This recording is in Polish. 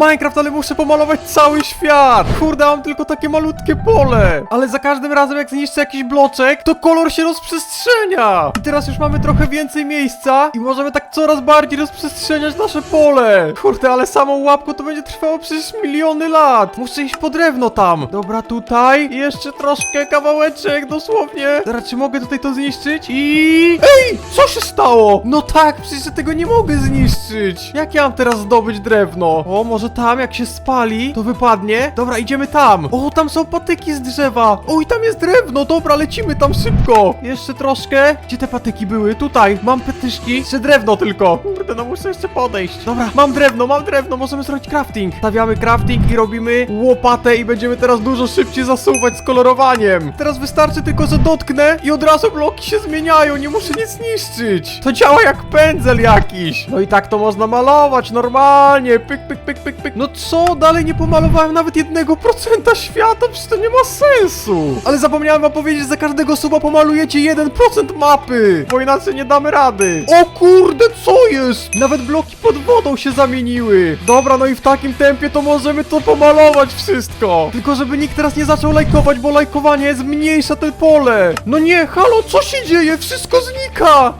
Minecraft, ale muszę pomalować cały świat! Kurde, mam tylko takie malutkie pole! Ale za każdym razem, jak zniszczę jakiś bloczek, to kolor się rozprzestrzenia! I teraz już mamy trochę więcej miejsca i możemy tak coraz bardziej rozprzestrzeniać nasze pole! Kurde, ale samą łapką to będzie trwało przecież miliony lat! Muszę iść po drewno tam! Dobra, tutaj i jeszcze troszkę kawałeczek, dosłownie! Teraz, czy mogę tutaj to zniszczyć? I... Ej! Co się stało? No tak, przecież ja tego nie mogę zniszczyć! Jak ja mam teraz zdobyć drewno? O, może tam, jak się spali, to wypadnie? Dobra, idziemy tam! O, tam są patyki z drzewa! O, i tam jest drewno! Dobra, lecimy tam szybko! Jeszcze troszkę. Gdzie te patyki były? Tutaj, mam petyszki. Jeszcze drewno tylko. Kurde, no muszę jeszcze podejść. Dobra, mam drewno, mam drewno, możemy zrobić crafting. Stawiamy crafting i robimy łopatę i będziemy teraz dużo szybciej zasuwać z kolorowaniem. Teraz wystarczy tylko, że dotknę i od razu bloki się zmieniają, nie muszę nic niszczyć. To działa jak pędzel jakiś. No i tak to można malować normalnie. Pyk, pyk, pyk, pyk, pyk. No co? Dalej nie pomalowałem nawet jednego procenta świata, przecież to nie ma sensu. Ale zapomniałem wam powiedzieć, że za każdego suba pomalujecie 1% mapy, bo inaczej nie damy rady. O kurde, co jest? Nawet bloki pod wodą się zamieniły. Dobra, no i w takim tempie to możemy to pomalować wszystko. Tylko żeby nikt teraz nie zaczął lajkować, bo lajkowanie zmniejsza te pole. No nie, halo, co się dzieje? Wszystko znika.